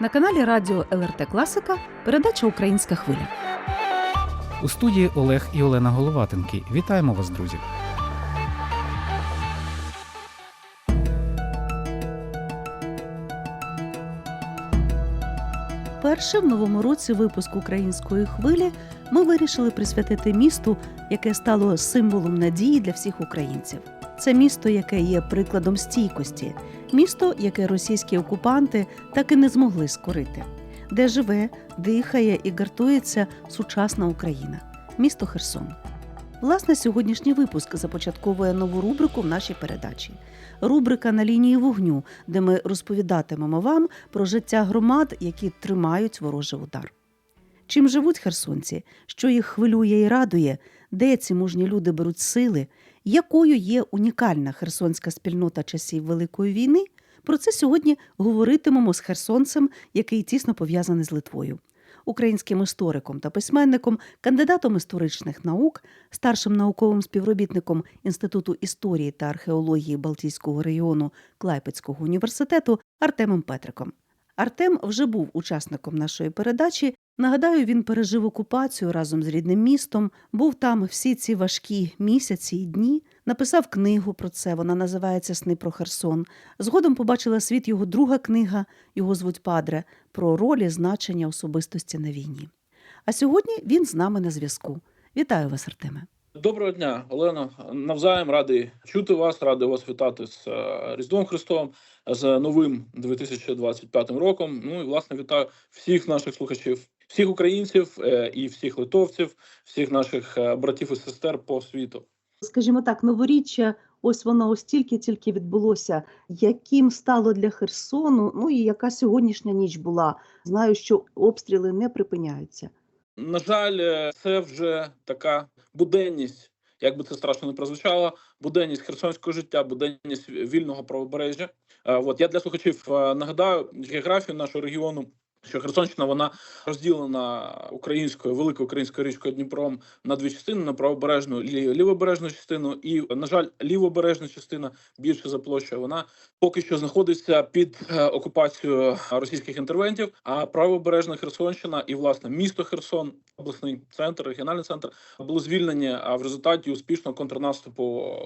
На каналі Радіо ЛРТ Класика передача Українська хвиля. У студії Олег і Олена Головатенки. Вітаємо вас, друзі! Перше в новому році випуск української хвилі ми вирішили присвятити місту, яке стало символом надії для всіх українців. Це місто, яке є прикладом стійкості, місто, яке російські окупанти так і не змогли скорити, де живе, дихає і гартується сучасна Україна, місто Херсон. Власне, сьогоднішній випуск започатковує нову рубрику в нашій передачі. Рубрика на лінії вогню, де ми розповідатимемо вам про життя громад, які тримають ворожий удар. Чим живуть херсонці, що їх хвилює і радує, де ці мужні люди беруть сили, якою є унікальна херсонська спільнота часів Великої війни. Про це сьогодні говоритимемо з херсонцем, який тісно пов'язаний з Литвою, українським істориком та письменником, кандидатом історичних наук, старшим науковим співробітником Інституту історії та археології Балтійського регіону Клайпецького університету Артемом Петриком. Артем вже був учасником нашої передачі. Нагадаю, він пережив окупацію разом з рідним містом, був там всі ці важкі місяці і дні. Написав книгу про це. Вона називається Сни про Херсон. Згодом побачила світ його друга книга, його звуть Падре, про ролі значення особистості на війні. А сьогодні він з нами на зв'язку. Вітаю вас, Артеме. Доброго дня, Олено. Навзаєм радий чути вас, радий вас вітати з е, Різдвом Христовим, з новим 2025 роком. Ну і власне вітаю всіх наших слухачів, всіх українців е, і всіх литовців, всіх наших е, братів і сестер по світу. Скажімо так, новоріччя, ось воно ось тільки-тільки відбулося. Яким стало для Херсону? Ну і яка сьогоднішня ніч була? Знаю, що обстріли не припиняються. На жаль, е, це вже така буденність. Як би це страшно не прозвучало, буденність херсонського життя, буденність вільного правобережжя. Е, От я для слухачів е, нагадаю географію нашого регіону. Що Херсонщина вона розділена українською великою українською річкою Дніпром на дві частини: на правобережну і лівобережну частину. І на жаль, лівобережна частина більше за площею. Вона поки що знаходиться під е, окупацією російських інтервентів. А правобережна Херсонщина і власне місто Херсон, обласний центр, регіональний центр були звільнені а в результаті успішного контрнаступу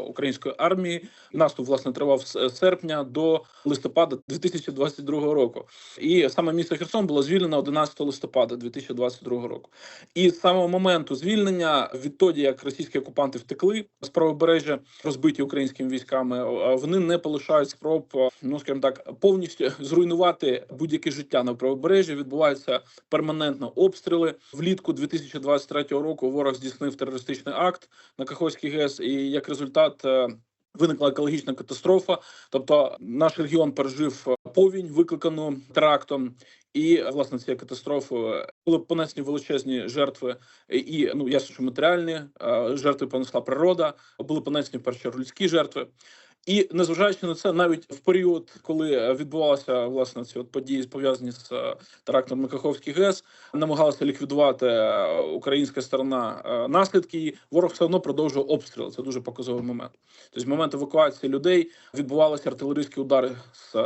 української армії. Наступ власне тривав з серпня до листопада 2022 року. І саме місто Херсон було звільнено 11 листопада 2022 року. І з самого моменту звільнення, відтоді як російські окупанти втекли з правобережжя, розбиті українськими військами, вони не полишають спроб, ну скажімо так, повністю зруйнувати будь-яке життя на правобережжі. Відбуваються перманентно обстріли. Влітку 2023 року ворог здійснив терористичний акт на Каховський ГЕС, і як результат. е, Виникла екологічна катастрофа, тобто наш регіон пережив повінь, викликану терактом, і власне цією катастрофою були понесені величезні жертви, і ну ясно, що матеріальні жертви понесла природа, були понесені в першу людські жертви. І незважаючи на це, навіть в період, коли відбувалися власне ці от події пов'язані з е, терактом на ГЕС, намагалася ліквідувати е, українська сторона е, наслідки. і Ворог все одно продовжував обстріл. Це дуже показовий момент. Тобто, в момент евакуації людей відбувалися артилерійські удари з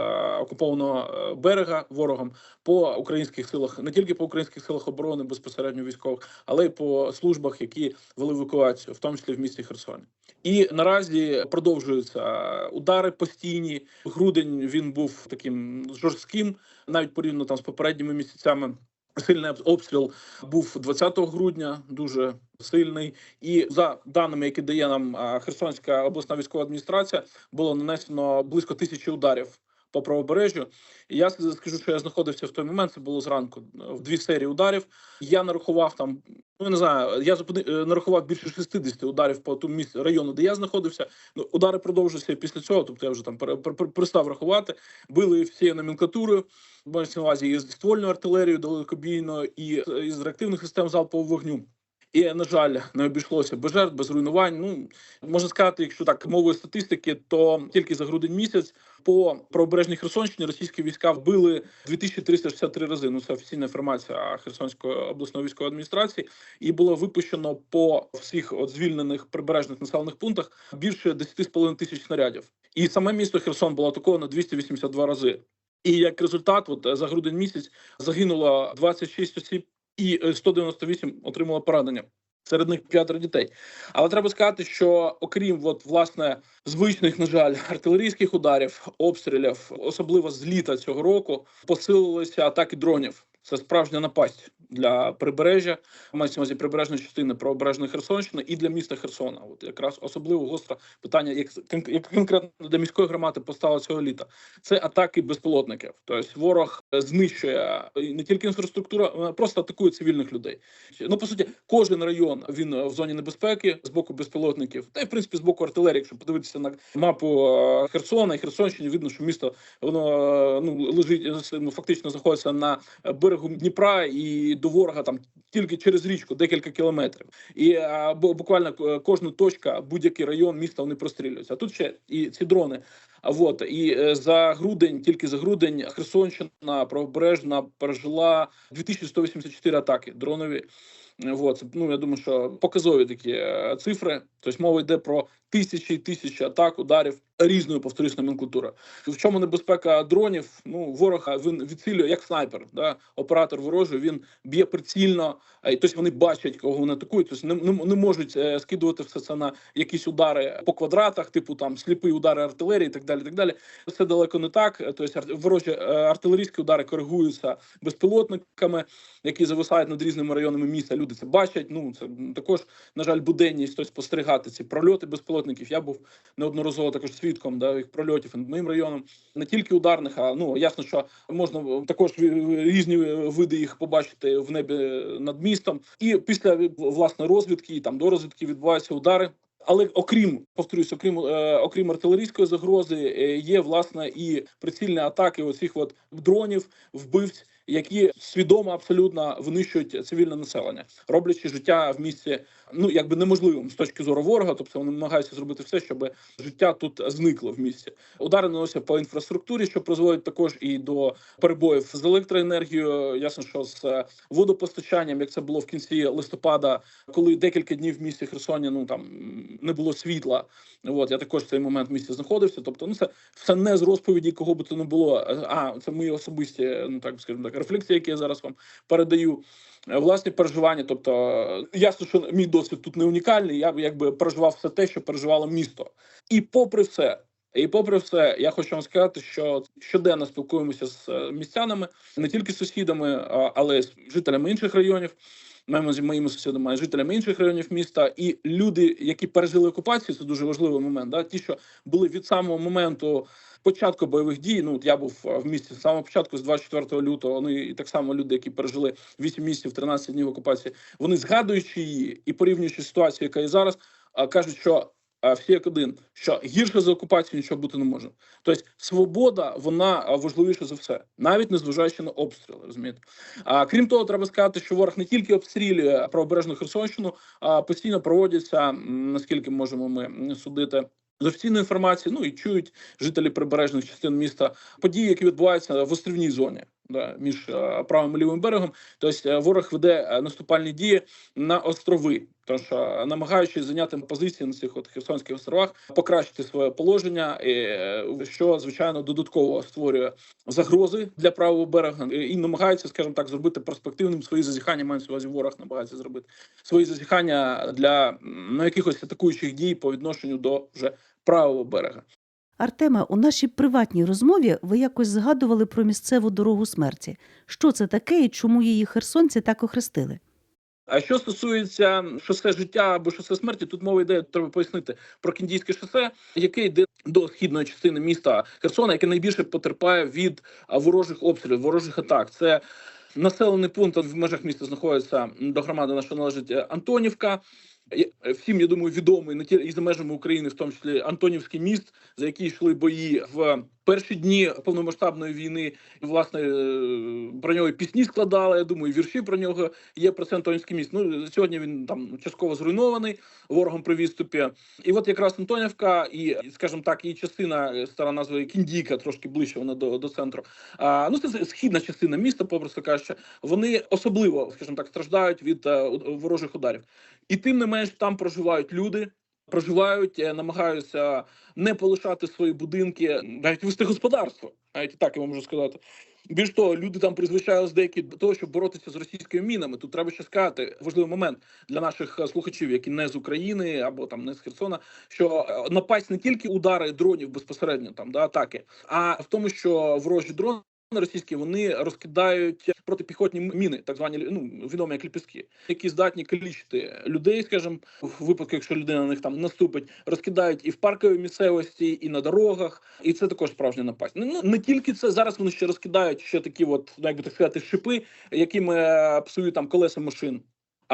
окупованого берега ворогом по українських силах, не тільки по українських силах оборони, безпосередньо військових, але й по службах, які вели евакуацію, в тому числі в місті Херсоні. І наразі продовжуються удари постійні. Грудень він був таким жорстким, навіть порівняно там з попередніми місяцями. Сильний обстріл був 20 грудня, дуже сильний. І за даними, які дає нам Херсонська обласна військова адміністрація, було нанесено близько тисячі ударів по правобережжю. І я скажу, що я знаходився в той момент. Це було зранку в дві серії ударів. Я нарахував там. Ну не знаю, я зупини е, нарахував більше 60 ударів по тому місці району, де я знаходився. Ну удари продовжуються після цього. Тобто я вже там пере- пере- перестав рахувати. Били всією номенклатурою. Мається на увазі і з ствольною артилерією далекобійною, і з- із реактивних систем залпового вогню. І на жаль, не обійшлося без жертв, без руйнувань. Ну можна сказати, якщо так мовою статистики, то тільки за грудень місяць по правобережній Херсонщині російські війська вбили 2363 рази. Ну це офіційна інформація Херсонської обласної військової адміністрації, і було випущено по всіх от звільнених прибережних населених пунктах більше 10,5 тисяч снарядів. І саме місто Херсон було атаковано 282 рази. І як результат, от за грудень місяць загинуло 26 осіб, і е, 198 отримало поранення. Серед них п'ятеро дітей. Але треба сказати, що окрім от, власне звичних, на жаль, артилерійських ударів, обстрілів, особливо з літа цього року, посилилися атаки дронів. Це справжня напасть для прибережжя, мається увазі прибережної частини правобережної Херсонщини і для міста Херсона. От якраз особливо гостре питання, як, як конкретно для міської громади постало цього літа. Це атаки безпілотників. Тобто ворог знищує не тільки інфраструктуру, просто атакує цивільних людей. Ну по суті, кожен район він в зоні небезпеки з боку безпілотників, та й в принципі з боку артилерії. Якщо подивитися на мапу е, Херсона і Херсонщини, видно, що місто воно е, ну лежить ну, фактично знаходиться на берегу Дніпра і до ворога там тільки через річку декілька кілометрів. І а, буквально е, кожна точка, будь-який район міста вони прострілюються. А тут ще і ці дрони. А вот і е, за грудень, тільки за грудень, Херсонщина правобережна пережила 2184 атаки дронові. Е, Вот, ну я думаю, що показові такі е, цифри. Тобто мова йде про тисячі і тисячі атак, ударів різної повторюсь номенклатури. В чому небезпека дронів? Ну ворог а, він відцілює як снайпер. Да? Оператор ворожий він б'є прицільно, і тобто вони бачать, кого вони атакують. Тобто не, не, не можуть е, скидувати все це на якісь удари по квадратах, типу там сліпі удари артилерії, і так далі. Так далі. Це далеко не так. Тобто ворожі е, артилерійські удари коригуються безпілотниками, які зависають над різними районами міста. Люди це бачать. Ну це також на жаль буденність тобто, спостерігати ці прольоти безпілотників. Я був неодноразово також свідком да, їх прольотів над моїм районом. Не тільки ударних, а ну ясно, що можна також різні види їх побачити в небі над містом. І після власне розвідки і там до розвідки відбуваються удари. Але окрім повторюсь, окрім е, окрім артилерійської загрози, е, є власне і прицільні атаки оцих от дронів, вбивць, які свідомо абсолютно винищують цивільне населення, роблячи життя в місті ну якби неможливим з точки зору ворога. Тобто вони намагаються зробити все, щоб життя тут зникло в місті. Удари наносяться по інфраструктурі, що призводить також і до перебоїв з електроенергією. Ясно, що з е, водопостачанням, як це було в кінці листопада, коли декілька днів в місті Херсоні ну там не було світла. От я також в цей момент в місті знаходився. Тобто, ну це все не з розповіді, кого би то не було. А це мої особисті, ну так скажімо так, рефлексії, які я зараз вам передаю. Е, Власні переживання, тобто е, ясно, що мій досвід тут не унікальний. Я якби переживав все те, що переживало місто, і попри все, і попри все, я хочу вам сказати, що щоденно спілкуємося з е, містянами, не тільки з сусідами, але й з жителями інших районів. Маємо з моїми сусідами, жителями інших районів міста, і люди, які пережили окупацію, це дуже важливий момент. Да? Ті, що були від самого моменту початку бойових дій. Ну от я був в місті з самого початку, з 24 лютого. Ну і так само люди, які пережили 8 місяців, 13 днів окупації, вони згадуючи її і порівнюючи ситуацію, яка є зараз, кажуть, що всі як один, що гірше за окупацію нічого бути не може. Тобто свобода вона а, важливіша за все, навіть незважаючи на обстріли. Розумієте? А крім того, треба сказати, що ворог не тільки обстрілює правобережну Херсонщину, а постійно проводяться, наскільки можемо ми судити. З офіційної інформації, ну і чують жителі прибережних частин міста події, які відбуваються в острівній зоні, да, між е, правим і лівим берегом. Тобто е, ворог веде е, наступальні дії на острови, тому що е, намагаючись зайняти позиції на цих от Херсонських островах, покращити своє положення, е, що звичайно додатково створює загрози для правого берега і, намагається, скажімо так, зробити перспективним свої зазіхання. Мається увазі ворог намагається зробити свої зазіхання для ну, якихось атакуючих дій по відношенню до вже правого берега. Артеме, у нашій приватній розмові ви якось згадували про місцеву дорогу смерті. Що це таке і чому її херсонці так охрестили? А що стосується шосе життя або шосе смерті, тут мова йде, треба пояснити про кіндійське шосе, яке йде до східної частини міста Херсона, яке найбільше потерпає від ворожих обстрілів, ворожих атак. Це населений пункт в межах міста знаходиться до громади, на що належить Антонівка. Всім, я думаю, відомий не і за межами України, в тому числі Антонівський міст, за який йшли бої в перші дні повномасштабної війни. Власне, е, про нього пісні складали. Я думаю, вірші про нього є про це Антонівський міст. Ну сьогодні він там частково зруйнований ворогом при відступі. І от якраз Антонівка, і скажімо так, і частина е, стара назва Кіндійка, трошки ближче вона до, до центру. А, ну це східна частина міста, попросту кажучи, вони особливо, скажімо так, страждають від е, у- ворожих ударів. І тим не менш там проживають люди. Проживають, е, намагаються не полишати свої будинки, навіть вести господарство. Навіть так я можу сказати. Більш того, люди там призвичайлися деякі до того, щоб боротися з російськими мінами. Тут треба ще сказати важливий момент для наших е, слухачів, які не з України або там не з Херсона, що е, напасть не тільки удари дронів безпосередньо там да атаки, а в тому, що ворожі дрони. Російські вони розкидають протипіхотні міни, так звані ну відомі як ліпістки, які здатні калічити людей, скажімо, в випадку, якщо людина на них там наступить, розкидають і в парковій місцевості, і на дорогах, і це також справжня напасть. Ну не тільки це зараз. Вони ще розкидають ще такі, от ну, як би так сказати, шипи, якими е, псують там колеса машин.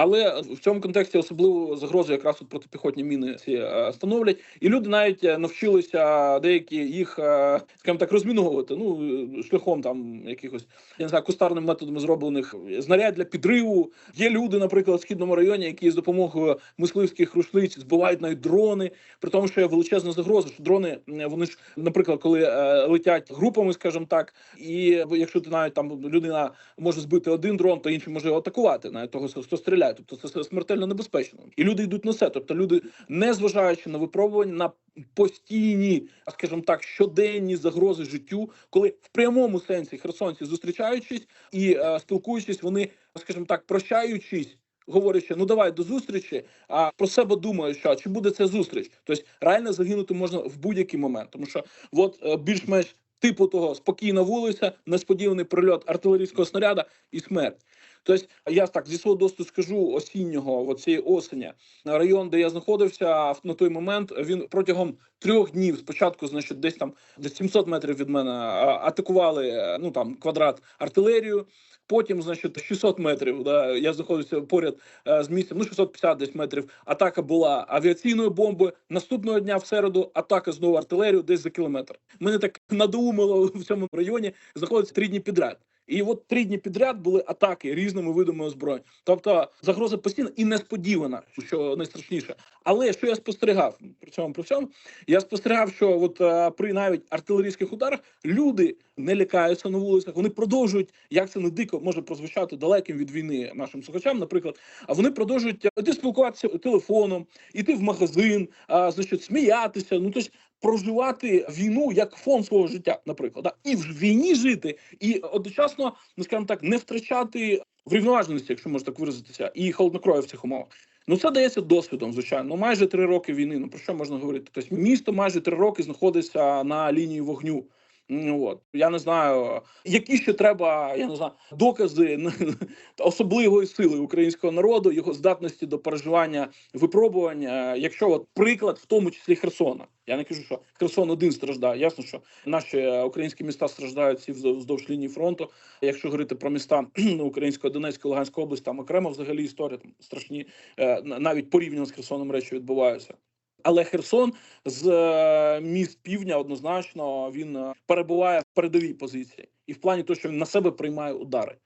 Але в цьому контексті особливу загрозу якраз от протипіхотні міни ці е, становлять, і люди навіть е, навчилися деякі їх, е, скажімо так, розміновувати. Ну шляхом там якихось я не знаю, кустарними методами зроблених знарядь для підриву. Є люди, наприклад, в східному районі, які з допомогою мисливських рушниць збивають навіть дрони, при тому, що є величезна загроза, що дрони вони ж, наприклад, коли летять групами, скажімо так, і якщо ти навіть там людина може збити один дрон, то інший може атакувати навіть того, хто стріляє. Тобто це смертельно небезпечно. І люди йдуть на це. Тобто люди, не зважаючи на випробування, на постійні, скажімо так, щоденні загрози життю, коли в прямому сенсі херсонці зустрічаючись і е, спілкуючись, вони, скажімо так, прощаючись. Говорячи, ну давай до зустрічі, а про себе думаю, що чи буде це зустріч? Тобто реально загинути можна в будь-який момент, тому що от е, більш-менш типу того спокійна вулиця, несподіваний прильот артилерійського снаряда і смерть. Тобто, я так зі свого досвіду скажу осіннього, цієї осені, район, де я знаходився на той момент, він протягом трьох днів спочатку, значить, десь там десь 700 метрів від мене атакували е, ну там квадрат артилерію. Потім, значить, 600 метрів. Да, я знаходився поряд е, з місцем. Ну 650 десь метрів. Атака була авіаційною бомбою. Наступного дня в середу атака знову артилерію, десь за кілометр. Мене так надоумило в цьому районі. Знаходиться три дні підряд. І от три дні підряд були атаки різними видами озброєнь. Тобто загроза постійна і несподівана, що найстрашніше. Але що я спостерігав при цьому при цьому, я спостерігав, що от е, при навіть артилерійських ударах люди не лякаються на вулицях. Вони продовжують, як це не дико може прозвучати далеким від війни нашим слухачам, наприклад. А вони продовжують е, іти спілкуватися телефоном, іти в магазин, а, значить, сміятися. Ну тобто проживати війну як фон свого життя, наприклад, да? і в війні жити, і одночасно, ну скажімо так, не втрачати врівноваженості, якщо можна так виразитися, і холоднокрові в цих умовах. Ну це дається досвідом, звичайно. Ну майже три роки війни. Ну про що можна говорити? Тобто місто майже три роки знаходиться на лінії вогню. От я не знаю, які ще треба, я не знаю, докази особливої сили українського народу, його здатності до переживання випробувань. е, Якщо от приклад, в тому числі Херсона, я не кажу, що Херсон один страждає. Ясно, що наші українські міста страждають всі вз- вздовж лінії фронту. Якщо говорити про міста Української, Донецької, Луганської області, там окремо взагалі історія там страшні, е, на- навіть порівняно з Херсоном речі відбуваються. Але Херсон з е, міст півдня однозначно він е, перебуває в передовій позиції, і в плані того, що він на себе приймає удари,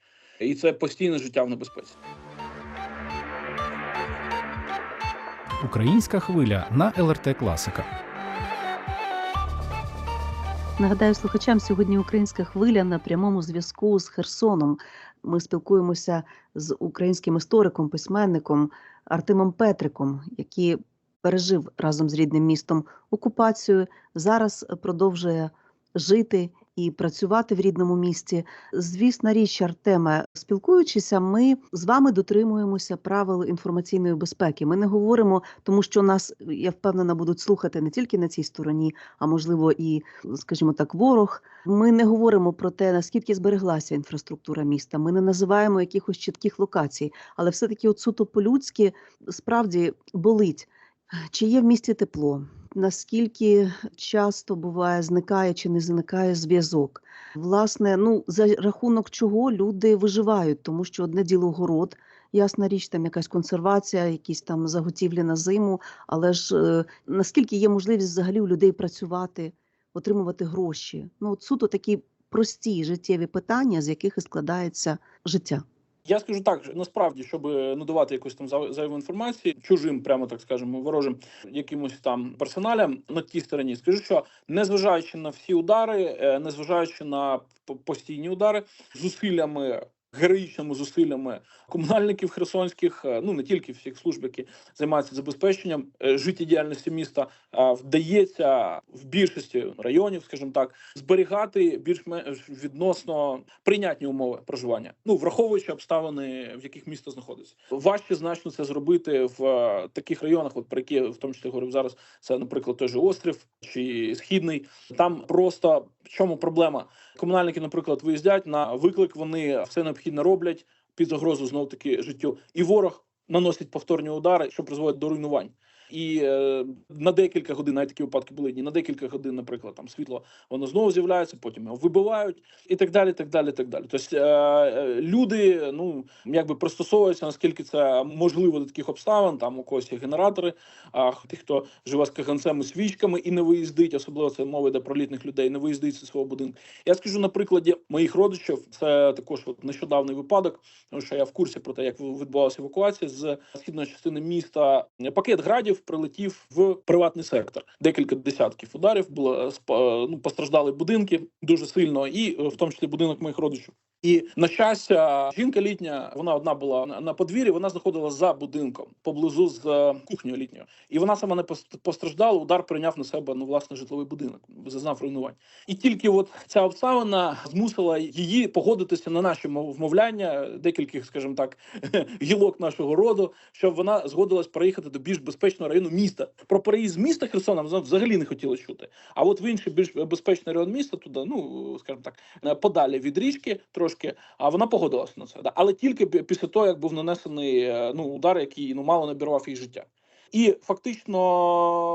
і це постійне життя в небезпеці. Українська хвиля на ЛРТ Класика. Нагадаю слухачам, сьогодні українська хвиля на прямому зв'язку з Херсоном. Ми спілкуємося з українським істориком, письменником Артемом Петриком, який пережив разом з рідним містом окупацію. Зараз продовжує жити і працювати в рідному місті. Звісна річ, Артеме, спілкуючися, ми з вами дотримуємося правил інформаційної безпеки. Ми не говоримо, тому що нас, я впевнена, будуть слухати не тільки на цій стороні, а можливо, і, скажімо так, ворог. Ми не говоримо про те, наскільки збереглася інфраструктура міста. Ми не називаємо якихось чітких локацій, але все-таки от суто по-людськи справді болить. Чи є в місті тепло? Наскільки часто буває, зникає чи не зникає зв'язок? Власне, ну за рахунок чого люди виживають, тому що одне діло город, ясна річ, там якась консервація, якісь там заготівлі на зиму. Але ж е, наскільки є можливість взагалі у людей працювати, отримувати гроші? Ну, от суто такі прості життєві питання, з яких і складається життя. Я скажу так, насправді, щоб надавати якусь там зайву інформацію чужим, прямо так скажемо, ворожим якимось там персоналям на тій стороні, скажу, що незважаючи на всі удари, е, незважаючи на постійні удари, зусиллями героїчними зусиллями комунальників херсонських, е, ну не тільки всіх служб, які займаються забезпеченням е, життєдіяльності міста, вдається в більшості районів, скажімо так, зберігати більш-менш відносно прийнятні умови проживання. Ну враховуючи обставини, в яких місто знаходиться, важче значно це зробити в е, таких районах, от про які в тому числі говорив зараз. Це, наприклад, той же острів чи східний. Там просто в чому проблема? Комунальники, наприклад, виїздять на виклик. Вони все необхідне роблять під загрозу знов таки життю, і ворог наносить повторні удари, що призводить до руйнувань. І е, на декілька годин, навіть такі випадки були ні на декілька годин, наприклад, там світло воно знову з'являється, потім його вибивають, і так далі. так далі, так далі. Тобто е, е, люди ну якби пристосовуються, наскільки це можливо до таких обставин. Там у когось є генератори, а тих, хто живе з каганцем свічками і не виїздить, особливо це мова йде про літніх людей, не виїздить зі свого будинку. Я скажу на прикладі моїх родичів. Це також от нещодавний випадок, тому що я в курсі про те, як відбувалася евакуація з східної частини міста. Пакет градів прилетів в приватний сектор. Декілька десятків ударів було е, ну, постраждали будинки дуже сильно, і е, в тому числі будинок моїх родичів. І на щастя, жінка літня, вона одна була на- подвір'ї. Вона знаходилася за будинком поблизу з е, кухнею літньою, і вона сама не постраждала. Удар прийняв на себе ну власне житловий будинок, зазнав руйнувань. І тільки от ця обставина змусила її погодитися на наші мов- вмовляння декількох, скажімо так, гілок нашого роду, щоб вона згодилась переїхати до більш безпечного району міста. Про переїзд міста Херсона вона взагалі не хотіла чути. А от в інший більш безпечний район міста, туди, ну скажімо так, подалі від річки трошки. А вона погодилася на це. Да. Але тільки після того, як був нанесений е, ну удар, який ну мало не обірвав її життя. І фактично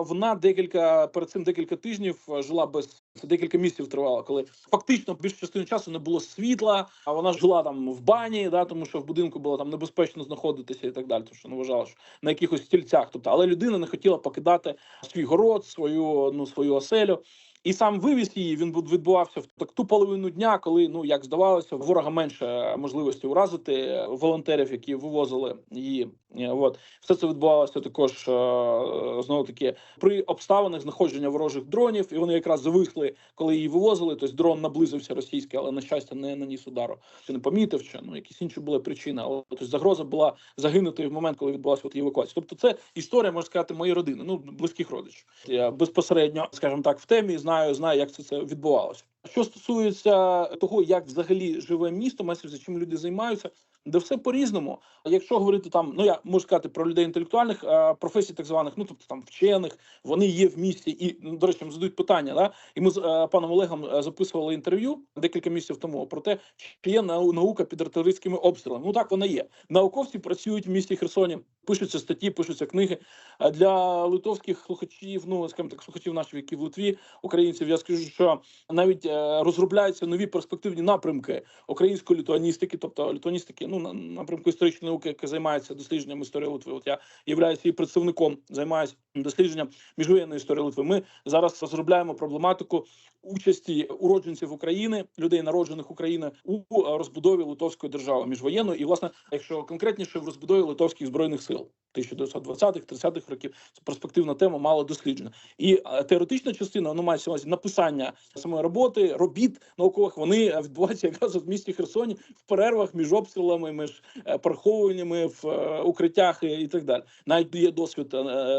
вона декілька перед цим декілька тижнів е, жила без це декілька місяців тривало, коли фактично більшу частину часу не було світла. А вона жила там в бані, да тому що в будинку було там небезпечно знаходитися і так далі. Тому що не вважала, що на якихось стільцях. Тобто, але людина не хотіла покидати свій город, свою ну свою оселю. І сам вивіз її він відбувався в так ту половину дня, коли ну як здавалося, ворога менше можливості уразити е, волонтерів, які вивозили її. Е, От все це відбувалося також е, знову таки при обставинах знаходження ворожих дронів, і вони якраз зависли, коли її вивозили. Тобто дрон наблизився російський, але на щастя не наніс удару. Чи не помітив, чи ну якісь інші були причини. Але тобто загроза була загинути в момент, коли відбулася от евакуація. Тобто, це історія можна сказати моєї родини, ну близьких родичів. Я безпосередньо, скажімо так, в темі знаю, знаю, як це, це відбувалося. Що стосується того, як взагалі живе місто, за чим люди займаються, де все по-різному. Якщо говорити там, ну я можу сказати про людей інтелектуальних професій, так званих, ну тобто там вчених, вони є в місті, і ну, до речі, задають питання. Да? І ми з е, паном Олегом е, записували інтерв'ю декілька місяців тому про те, чи є наука під артилерійськими обстрілами. Ну так вона є. Науковці працюють в місті Херсоні, пишуться статті, пишуться книги. А для литовських слухачів, ну скажімо так, слухачів наших, які в Литві, українців, я скажу, що навіть е, розробляються нові перспективні напрямки української літуаністики, тобто літуаністики, ну на напрямку історичної науки, яка займається дослідженням історії Литви. От я являюся її представником, займаюся дослідженням міжвоєнної історії Литви. Ми зараз розробляємо проблематику участі уродженців України, людей народжених Україною у е, розбудові литовської держави міжвоєнної, і власне, якщо конкретніше в розбудові литовських збройних сил 1920-х, 30-х років, це перспективна тема, мало досліджена. І е, теоретична частина ну мається увазі написання самої роботи, робіт наукових вони е, відбуваються якраз в місті Херсоні в перервах між обстрілами, між переховуваннями в укриттях і, так далі. Навіть є досвід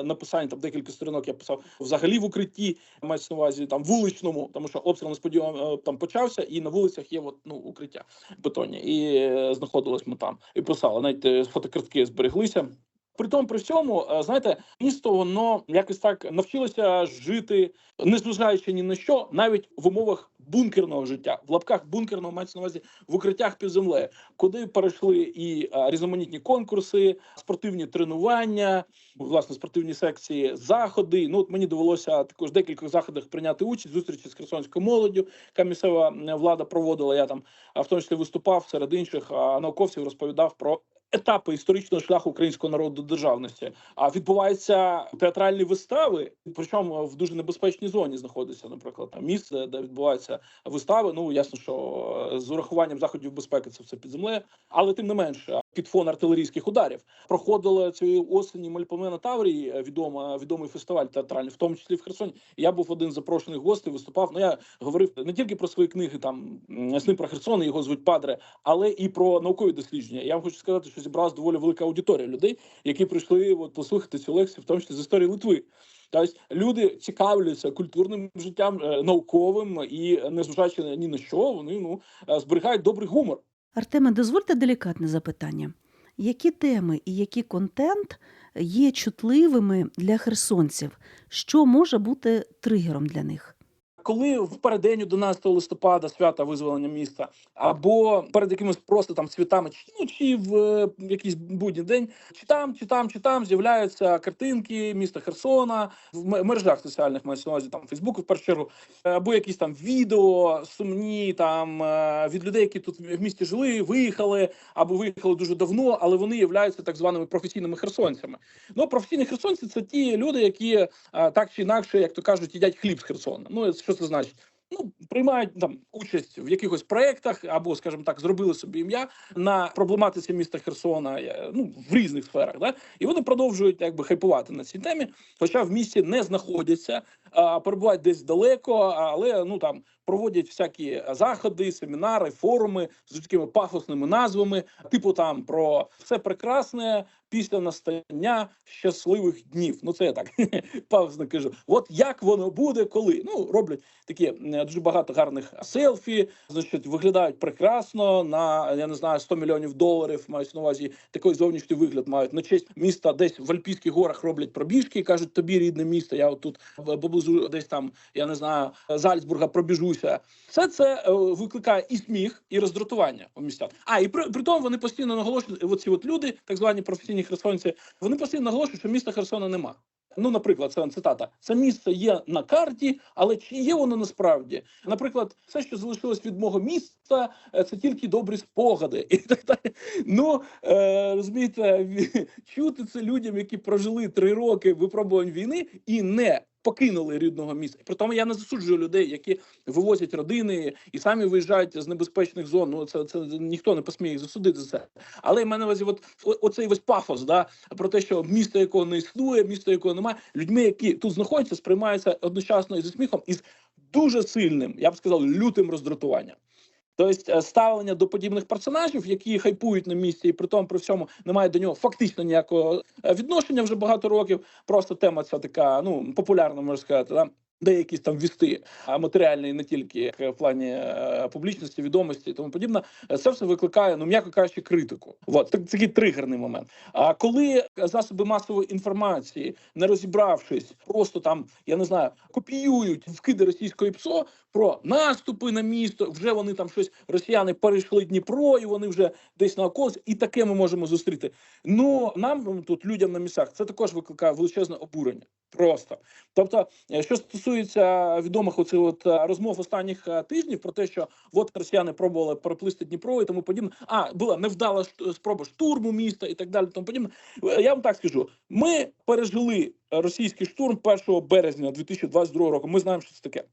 написання там декілька сторінок. Я писав взагалі в укритті, мається на увазі там вуличному, тому що обстріл несподівано е, там почався, і на вулицях є от, ну укриття бетонні. І е, знаходились ми там і писали. Навіть фотокартки збереглися. При тому, при всьому, е, знаєте, місто воно якось так навчилося жити, незважаючи ні на що, навіть в умовах бункерного життя, в лапках бункерного мається на увазі в укриттях під землею, куди перейшли і е, різноманітні конкурси, спортивні тренування, власне, спортивні секції, заходи. Ну от мені довелося також в декількох заходах прийняти участь зустрічі з херсонською молоддю, яка місцева е, влада проводила. Я там в тому числі виступав серед інших науковців, розповідав про. Етапи історичного шляху українського народу до державності, а відбуваються театральні вистави, причому в дуже небезпечній зоні знаходиться, наприклад, там місце, де відбуваються вистави. Ну ясно, що е, з урахуванням заходів безпеки це все під землею, але тим не менше, під фон артилерійських ударів. Проходила цієї осені Мальпомена Таврії, е, відома відомий фестиваль театральний, в тому числі в Херсоні. Я був один з запрошених гостей, виступав. Ну я говорив не тільки про свої книги, там сни про Херсон, його звуть Падре, але і про наукові дослідження. Я вам хочу сказати, що зібралась доволі велика аудиторія людей, які прийшли от, послухати цю лекцію, в тому числі з історії Литви. Тобто люди цікавляться культурним життям, е, науковим і незважаючи ні на що, вони ну е, зберігають добрий гумор. Артеме, дозвольте делікатне запитання. Які теми і який контент є чутливими для херсонців? Що може бути тригером для них? Коли в переддень 11 листопада свята визволення міста, або перед якимись просто там святами, чи ну чи в е, якийсь будній день, чи там, чи там, чи там з'являються картинки міста Херсона в мережах соціальних увазі, там Фейсбуку в першу чергу, е, або якісь там відео сумні там е, від людей, які тут в місті жили, виїхали або виїхали дуже давно, але вони являються так званими професійними херсонцями. Ну професійні херсонці це ті люди, які так чи інакше, як то кажуть, їдять хліб з Херсона. Ну що це значить? Ну, приймають там участь в якихось проєктах, або, скажімо так, зробили собі ім'я на проблематиці міста Херсона, е, ну в різних сферах, да? і вони продовжують якби хайпувати на цій темі, хоча в місті не знаходяться, перебувають десь далеко, але ну там проводять всякі заходи, семінари, форуми з такими пафосними назвами, типу там про все прекрасне після настання щасливих днів. Ну це я так пафосно кажу. От як воно буде, коли ну роблять такі дуже багато гарних селфі, значить, виглядають прекрасно на я не знаю 100 мільйонів доларів. Мають на увазі такий зовнішній вигляд. Мають на честь міста десь в Альпійських горах роблять пробіжки кажуть, тобі рідне місто. Я отут в- поблизу десь там, я не знаю, Зальцбурга пробіжуся. Все це е, викликає і сміх, і роздратування у містян. А і при, при тому вони постійно наголошують, оці от люди, так звані професійні херсонці, вони постійно наголошують, що міста Херсона нема. Ну, наприклад, це цитата: це місце є на карті, але чи є воно насправді? Наприклад, все, що залишилось від мого міста, е, це тільки добрі спогади, і так далі. Ну е, розумієте, чути це людям, які прожили три роки випробувань війни і не покинули рідного міста. При тому я не засуджую людей, які вивозять родини і самі виїжджають з небезпечних зон. Ну це це ніхто не посміє їх засудити за це. Але в мене увазі, от оцей весь пафос, да про те, що місто, якого не існує, місто, якого немає, людьми, які тут знаходяться, сприймаються одночасно і зі сміхом, і з дуже сильним, я б сказав, лютим роздратуванням. Тобто е, ставлення до подібних персонажів, які хайпують на місці, і при тому при всьому немає до нього фактично ніякого е, відношення вже багато років. Просто тема ця така, ну популярна, можна сказати, да? Де якісь там вісти, матеріальні не тільки в плані е, публічності, відомості і тому подібне. Це все викликає, ну м'яко кажучи, критику. От так, такий тригерний момент. А коли засоби масової інформації, не розібравшись, просто там я не знаю, копіюють вкиди російської ПСО про наступи на місто. Вже вони там щось росіяни перейшли Дніпро, і вони вже десь на околиці, і таке ми можемо зустріти. Ну нам тут людям на місцях це також викликає величезне обурення. Просто тобто, е, що стосується відомих оцих от е, розмов останніх е, тижнів про те, що от росіяни пробували переплисти Дніпро і тому подібне. А була невдала спроба штурму міста і так далі. Тому подібне. Е, Я вам так скажу: ми пережили російський штурм 1 березня 2022 року. Ми знаємо, що це таке.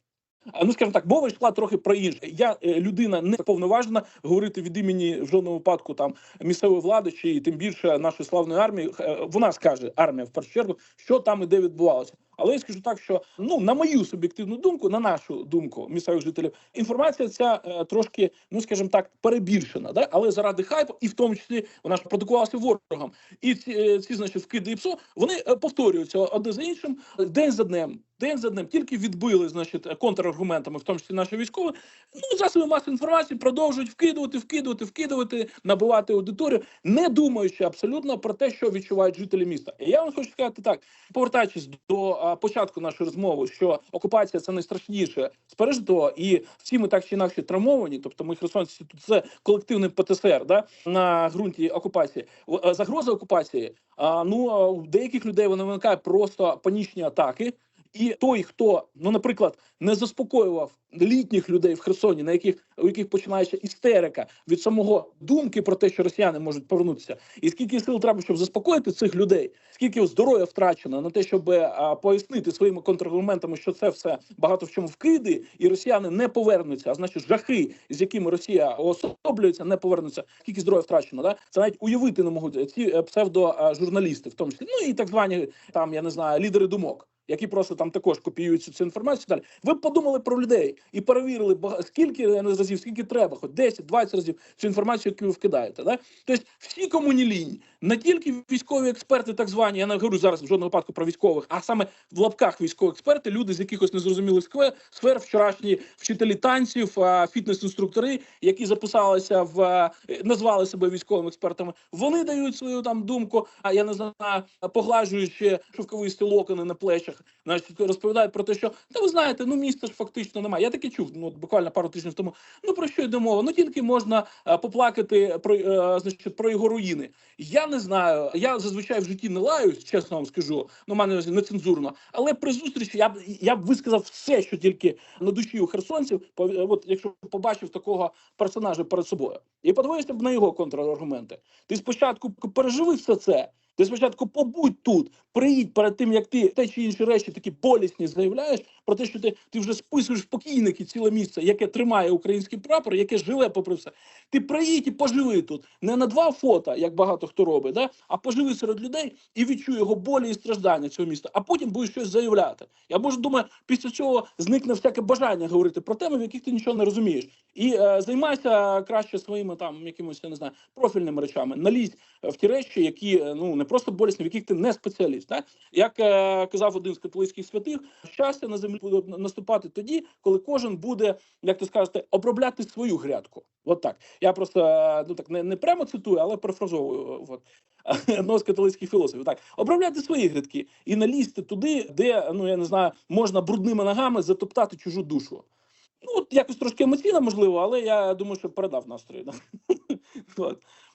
Ну, скажімо так, мова йшла трохи про інше. Я е, людина не повноважена говорити від імені в жодному випадку там місцевої влади чи тим більше нашої славної армії. Е, Вона скаже армія в першу чергу, що там і де відбувалося. Але я скажу так, що ну на мою суб'єктивну думку, на нашу думку місцевих жителів, інформація ця е, трошки, ну скажімо так, перебільшена, да? але заради хайпу, і в тому числі вона ж продукувалася ворогом. І ці, е, ці значить, вкиди і ПСО, вони повторюються одне за іншим, день за днем. День за днем тільки відбили, значить, контраргументами, в тому числі наші військові. Ну засоби масової інформації продовжують вкидувати, вкидувати, вкидувати, набивати аудиторію, не думаючи абсолютно про те, що відчувають жителі міста. І я вам хочу сказати так, повертаючись до а, початку нашої розмови, що окупація це найстрашніше з пережитого, і всі ми так чи інакше травмовані. Тобто, ми херсонці це колективний ПТСР, да на ґрунті окупації. Е, Загроза окупації. А ну у деяких людей вона виникає просто панічні атаки. І той, хто, ну, наприклад, не заспокоював літніх людей в Херсоні, на яких у яких починається істерика від самого думки про те, що росіяни можуть повернутися, і скільки сил треба, щоб заспокоїти цих людей, скільки здоров'я втрачено на те, щоб а, пояснити своїми контраргументами, що це все багато в чому вкиди, і росіяни не повернуться. А значить, жахи, з якими Росія особлюється, не повернуться. Скільки здоров'я втрачено, да це навіть уявити не можуть ці е, псевдожурналісти, в тому числі, ну і так звані там, я не знаю, лідери думок. Які просто там також копіюють цю, інформацію. Далі ви б подумали про людей і перевірили скільки я не разів, скільки треба, хоч 10-20 разів цю інформацію, яку ви вкидаєте. Да? Тобто всі комуні лінь, не тільки військові експерти, так звані, я не говорю зараз в жодному випадку про військових, а саме в лапках військові експерти, люди з якихось незрозумілих сфер, вчорашні вчителі танців, фітнес-інструктори, які записалися в назвали себе військовими експертами. Вони дають свою там думку. А я не знаю, поглажуючи шовковисті локони на плечах, значить розповідають про те, що та ви знаєте, ну міста ж фактично немає. Я таке чув. Ну буквально пару тижнів тому. Ну про що йде мова? Ну тільки можна а, поплакати про е, значить про його руїни. Я не знаю. Я зазвичай в житті не лаюсь, чесно вам скажу. Ну, мене нецензурно. Але при зустрічі я б я б висказав все, що тільки на душі у херсонців. по- От якщо побачив такого персонажа перед собою, і подивився б на його контраргументи. Ти спочатку переживи все це. Ти спочатку побудь тут, приїдь перед тим, як ти те чи інші речі такі болісні заявляєш про те, що ти, ти вже списуєш в покійники ціле місце, яке тримає український прапор, яке живе попри все. Ти приїдь і поживи тут не на два фото, як багато хто робить, да? а поживи серед людей і відчуй його болі і страждання цього міста, а потім будеш щось заявляти. Я може думаю, після цього зникне всяке бажання говорити про теми, в яких ти нічого не розумієш. І е, займайся краще своїми там якимось, я не знаю, профільними речами. Налізь в ті речі, які е, ну не просто болісні, в яких ти не спеціаліст. Так? Як е, казав один з католицьких святих, щастя на землі буде наступати тоді, коли кожен буде, як то скажете, обробляти свою грядку. От так. Я просто е, ну так не, не прямо цитую, але перефразовую е, от, одного з католицьких філософів. Так, обробляти свої грядки і налізти туди, де ну я не знаю, можна брудними ногами затоптати чужу душу. Ну, от якось трошки емоційно, можливо, але я думаю, що передав настрої.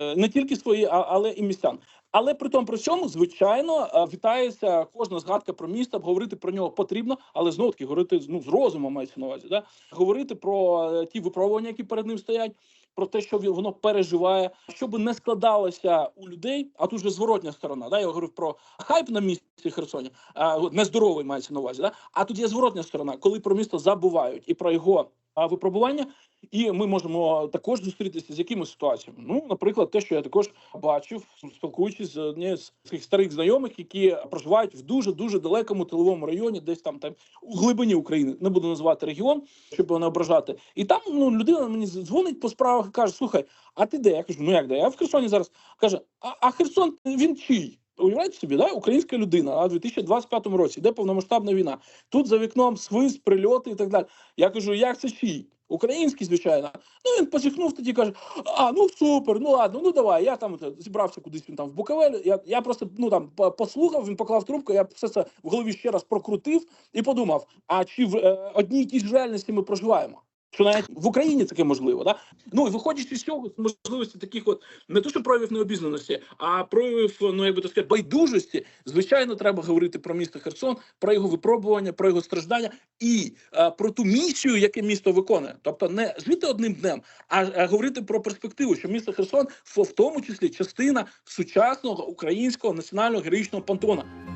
Е, Не тільки свої, але і містян. Але при тому при цьому, звичайно, е, вітається кожна згадка про місто, говорити про нього потрібно, але знову таки говорити ну, з розумом мається на увазі. Да? Говорити про е, ті випробування, які перед ним стоять, про те, що воно переживає, щоб не складалося у людей, а тут же зворотня сторона. Да? Я говорив про хайп на місті Херсоні, а, нездоровий мається на увазі. Да? А тут є зворотня сторона, коли про місто забувають і про його випробування. І ми можемо також зустрітися з якимись ситуаціями. Ну, наприклад, те, що я також бачив, спілкуючись з однією з своїх старих знайомих, які проживають в дуже дуже далекому тиловому районі, десь там там у глибині України. Не буду називати регіон, щоб не ображати. І там ну людина мені дзвонить по справах і каже: Слухай, а ти де? Я кажу, ну як де? Я в Херсоні зараз каже: А, а Херсон він чий? Уявляєте собі, да? українська людина, а в 2025 році йде повномасштабна війна. Тут за вікном свист, прильоти і так далі. Я кажу, як це чий? Український, звичайно. Ну він позіхнув тоді, каже: А, ну супер, ну ладно, ну давай. Я там зібрався кудись він там в Буковель. Я, я просто ну там по- послухав, він поклав трубку. Я все це в голові ще раз прокрутив і подумав: а чи в е, одній тій ж реальності ми проживаємо? Що навіть в Україні таке можливо, да? Ну і виходячи з цього з можливості таких, от не то, що проявів необізнаності, а проявів, ну як би так сказати, байдужості. Звичайно, треба говорити про місто Херсон, про його випробування, про його страждання і е, про ту місію, яке місто виконує. Тобто не жити одним днем, а, а говорити про перспективу, що місто Херсон в, тому числі частина сучасного українського національного героїчного пантеону.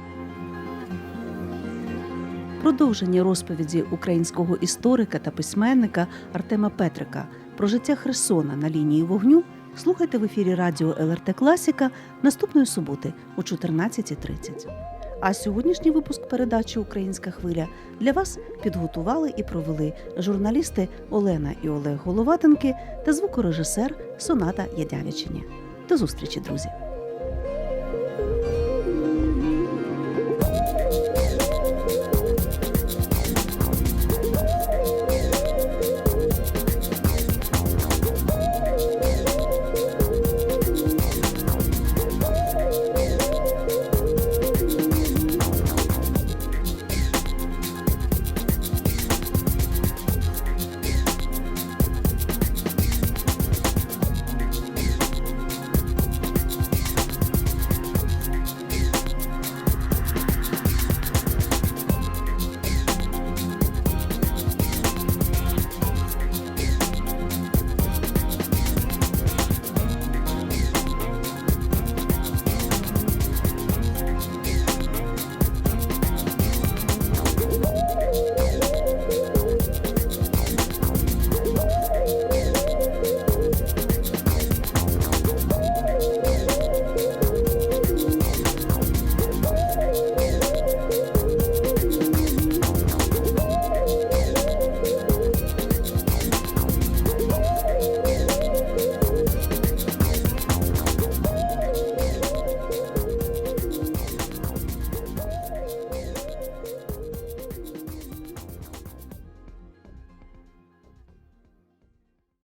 Продовження розповіді українського історика та письменника Артема Петрика про життя Херсона на лінії вогню слухайте в ефірі радіо ЛРТ Класіка наступної суботи о 14.30. А сьогоднішній випуск передачі Українська хвиля для вас підготували і провели журналісти Олена і Олег Головатенки та звукорежисер Соната Ядявічині. До зустрічі, друзі!